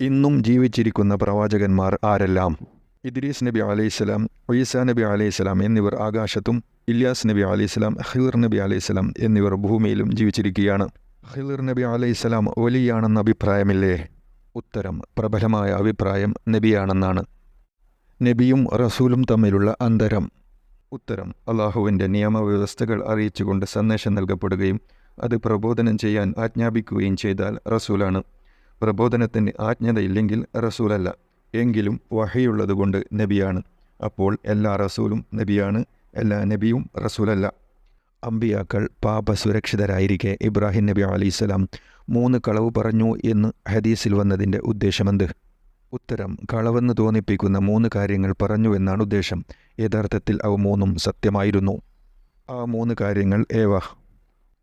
ഇന്നും ജീവിച്ചിരിക്കുന്ന പ്രവാചകന്മാർ ആരെല്ലാം? ഇദ്രീസ് നബി അലൈഹിസ്സലാം ഒയ്സ നബി അലൈഹിസ്സലാം എന്നിവർ ആകാശത്തും ഇല്യാസ് നബി അലൈഹിസ്സലാം ഹിർ നബി അലൈഹിസ്സലാം എന്നിവർ ഭൂമിയിലും ജീവിച്ചിരിക്കുകയാണ്. ഹിർ നബി അലൈഹിസ്സലാം വലിയാണെന്ന അഭിപ്രായമില്ലേ? ഉത്തരം പ്രബലമായ അഭിപ്രായം നബിയാണെന്നാണ്. നബിയും റസൂലും തമ്മിലുള്ള അന്തരം. ഉത്തരം അള്ളാഹുവിന്റെ നിയമവ്യവസ്ഥകൾ അറിയിച്ചുകൊണ്ട് സന്ദേശം നൽകപ്പെടുകയും അത് പ്രബോധനം ചെയ്യാൻ ആജ്ഞാപിക്കുകയും ചെയ്താൽ റസൂലാണ്. പ്രബോധനത്തിന് ആജ്ഞതയില്ലെങ്കിൽ റസൂലല്ല. എങ്കിലും വഹയുള്ളതുകൊണ്ട് നബിയാണ്. അപ്പോൾ എല്ലാ റസൂലും നബിയാണ് എല്ലാ നബിയും റസൂലല്ല. അമ്പിയാക്കൾ പാപസുരക്ഷിതരായിരിക്കെ ഇബ്രാഹിം നബി അലൈസ്ലാം മൂന്ന് കളവ് പറഞ്ഞു എന്ന് ഹദീസിൽ വന്നതിന്റെ ഉദ്ദേശമെന്ത്? ഉത്തരം കളവെന്ന് തോന്നിപ്പിക്കുന്ന മൂന്ന് കാര്യങ്ങൾ പറഞ്ഞു എന്നാണ് ഉദ്ദേശം. യഥാർത്ഥത്തിൽ അവ മൂന്നും സത്യമായിരുന്നു. ആ മൂന്ന് കാര്യങ്ങൾ ഏവ?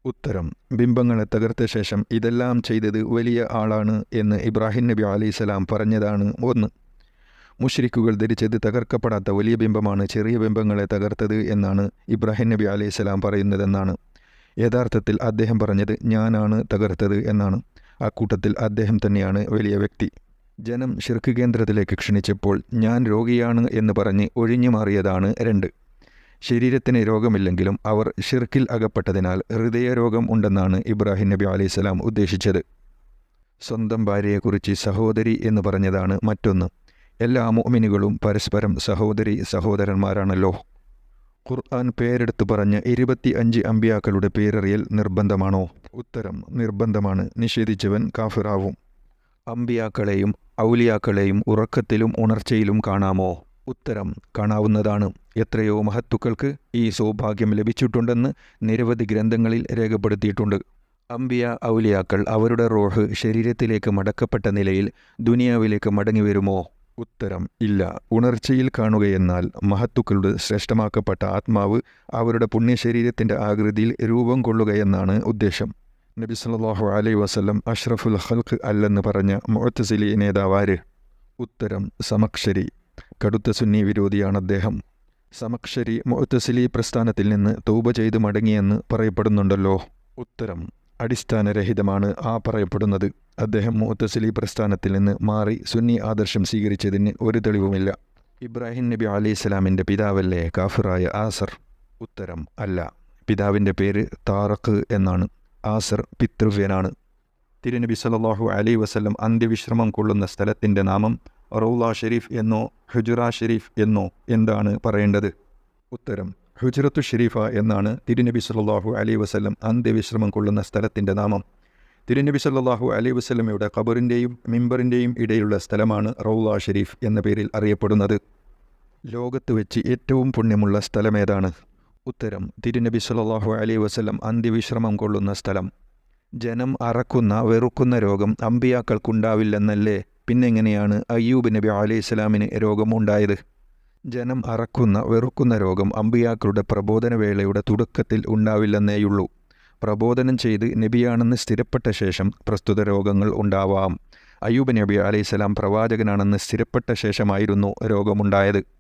ഉത്തരം. ബിംബങ്ങളെ തകർത്ത ശേഷം ഇതെല്ലാം ചെയ്തത് വലിയ ആളാണ് എന്ന് ഇബ്രാഹിം നബി അലൈഹിസ്സലാം പറഞ്ഞതാണ് ഒന്ന്. മുഷ്രിക്കുകൾ ധരിച്ചത് തകർക്കപ്പെടാത്ത വലിയ ബിംബമാണ് ചെറിയ ബിംബങ്ങളെ തകർത്തത് എന്നാണ് ഇബ്രാഹിം നബി അലൈഹിസ്സലാം പറയുന്നതെന്നാണ്. യഥാർത്ഥത്തിൽ അദ്ദേഹം പറഞ്ഞത് ഞാനാണ് തകർത്തത് എന്നാണ്. ആ കൂട്ടത്തിൽ അദ്ദേഹം തന്നെയാണ് വലിയ വ്യക്തി. ജനം ഷിർക്ക് കേന്ദ്രത്തിലേക്ക് ക്ഷണിച്ചപ്പോൾ ഞാൻ രോഗിയാണ് എന്ന് പറഞ്ഞ് ഒഴിഞ്ഞു മാറിയതാണ് രണ്ട്. ശരീരത്തിന് രോഗമില്ലെങ്കിലും അവർ ഷിർക്കിൽ അകപ്പെട്ടതിനാൽ ഹൃദയരോഗം ഉണ്ടെന്നാണ് ഇബ്രാഹിം നബി അലൈഹിസ്സലാം ഉദ്ദേശിച്ചത്. സ്വന്തം ഭാര്യയെക്കുറിച്ച് സഹോദരി എന്ന് പറഞ്ഞതാണ് മറ്റൊന്ന്. എല്ലാ മോമിനുകളും പരസ്പരം സഹോദരി സഹോദരന്മാരാണല്ലോ. ഖുർആൻ പേരെടുത്ത് പറഞ്ഞ ഇരുപത്തി അഞ്ച് അമ്പിയാക്കളുടെ പേരറിയൽ നിർബന്ധമാണോ? ഉത്തരം നിർബന്ധമാണ്. നിഷേധിച്ചവൻ കാഫിറാവും. അമ്പിയാക്കളെയും ഔലിയാക്കളെയും ഉറക്കത്തിലും ഉണർച്ചയിലും കാണാമോ? ഉത്തരം കാണാവുന്നതാണ്. എത്രയോ മഹത്തുക്കൾക്ക് ഈ സൗഭാഗ്യം ലഭിച്ചിട്ടുണ്ടെന്ന് നിരവധി ഗ്രന്ഥങ്ങളിൽ രേഖപ്പെടുത്തിയിട്ടുണ്ട്. അമ്പിയ ഔലിയാക്കൾ അവരുടെ റോഹ് ശരീരത്തിലേക്ക് മടക്കപ്പെട്ട നിലയിൽ ദുനിയാവിലേക്ക് മടങ്ങി വരുമോ ഉത്തരം ഇല്ല. ഉണർച്ചയിൽ കാണുകയെന്നാൽ മഹത്തുക്കളുടെ ശ്രേഷ്ഠമാക്കപ്പെട്ട ആത്മാവ് അവരുടെ പുണ്യശരീരത്തിന്റെ ആകൃതിയിൽ രൂപം കൊള്ളുകയെന്നാണ് ഉദ്ദേശം. നബി സല്ലാഹു അലൈ വസല്ലം അഷ്റഫുൽ ഹൽഖ് അല്ലെന്ന് പറഞ്ഞ മുഅത്തസിലി നേതാവാര് ഉത്തരം സമക്ഷരി. കടുത്ത സുന്നി വിരോധിയാണ് അദ്ദേഹം. സമക്ഷരി മുഅത്തസിലി പ്രസ്ഥാനത്തിൽ നിന്ന് തൗബ ചെയ്ത് മടങ്ങിയെന്ന് പറയപ്പെടുന്നുണ്ടല്ലോ. ഉത്തരം അടിസ്ഥാനരഹിതമാണ് ആ പറയപ്പെടുന്നത്. അദ്ദേഹം മുഅത്തസിലി പ്രസ്ഥാനത്തിൽ നിന്ന് മാറി സുന്നി ആദർശം സ്വീകരിച്ചതിന് ഒരു തെളിവുമില്ല. ഇബ്രാഹിം നബി അലൈഹി സ്വലാമിന്റെ പിതാവല്ലേ കാഫിറായ ആസർ? ഉത്തരം അല്ല. പിതാവിന്റെ പേര് താറഖ് എന്നാണ്. ആസർ പിതൃവ്യനാണ്. തിരുനബി സല്ലല്ലാഹു അലൈഹി വസ്ലം അന്ത്യവിശ്രമം കൊള്ളുന്ന സ്ഥലത്തിന്റെ നാമം റൗല ഷെരീഫ് എന്നോ ഹുജുറ ഷെരീഫ് എന്നോ എന്താണ് പറയേണ്ടത്? ഉത്തരം ഹുജറത്തു ഷെരീഫ എന്നാണ് തിരുനബി സല്ലാഹു അലൈഹി വസ്ലം അന്ത്യവിശ്രമം കൊള്ളുന്ന സ്ഥലത്തിന്റെ നാമം. തിരുനബി സല്ലാഹു അലൈഹി വസ്ലമയുടെ ഖബറിന്റെയും മിമ്പറിന്റെയും ഇടയിലുള്ള സ്ഥലമാണ് റൗല ഷെരീഫ് എന്ന പേരിൽ അറിയപ്പെടുന്നത്. ലോകത്ത് വെച്ച് ഏറ്റവും പുണ്യമുള്ള സ്ഥലമേതാണ് ഉത്തരം തിരുനബി സല്ലാഹു അലൈഹി വസ്ലം അന്ത്യവിശ്രമം കൊള്ളുന്ന സ്ഥലം. ജനം അറക്കുന്ന വെറുക്കുന്ന രോഗം അമ്പിയാക്കൾക്കുണ്ടാവില്ലെന്നല്ലേ? പിന്നെങ്ങനെയാണ് അയ്യൂബ് നബി അലൈഹി സ്വലാമിന് രോഗമുണ്ടായത്? ജനം അറക്കുന്ന വെറുക്കുന്ന രോഗം അമ്പിയാക്കളുടെ പ്രബോധന വേളയുടെ തുടക്കത്തിൽ ഉണ്ടാവില്ലെന്നേയുള്ളൂ. പ്രബോധനം ചെയ്ത് നബിയാണെന്ന് സ്ഥിരപ്പെട്ട ശേഷം പ്രസ്തുത രോഗങ്ങൾ ഉണ്ടാവാം. അയ്യൂബ് നബി അലൈഹിസ്സലാം പ്രവാചകനാണെന്ന് സ്ഥിരപ്പെട്ട ശേഷമായിരുന്നു രോഗമുണ്ടായത്.